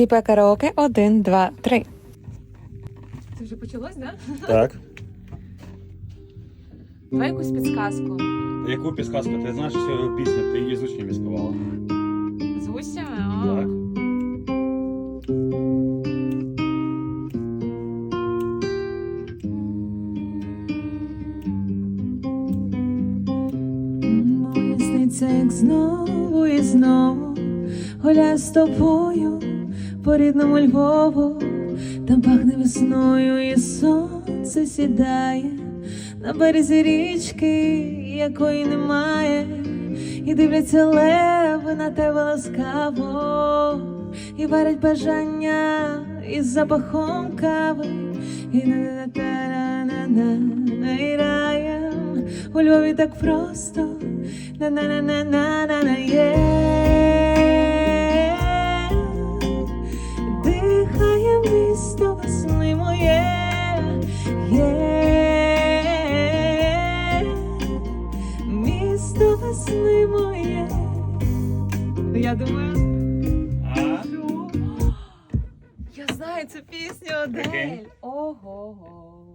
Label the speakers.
Speaker 1: Сліпе караоке 1, 2, 3.
Speaker 2: Це вже почалось, да?
Speaker 3: Так.
Speaker 2: Давай якусь підсказку.
Speaker 3: Яку підсказку? Ти знаєш цю пісню, ти її з учнями співала.
Speaker 2: З гусями?
Speaker 3: Так.
Speaker 4: Сниться, як знову і знову гуляю з тобою по рідному Львову, там пахне весною, і сонце сідає. На березі річки, якої немає, і дивляться леви на тебе ласкаво, і варять бажання із запахом кави, і на на і раєм. У Львові так просто. На на на на на є я думаю
Speaker 3: А?
Speaker 2: Я знаю цю пісню, Адель. Ого-го.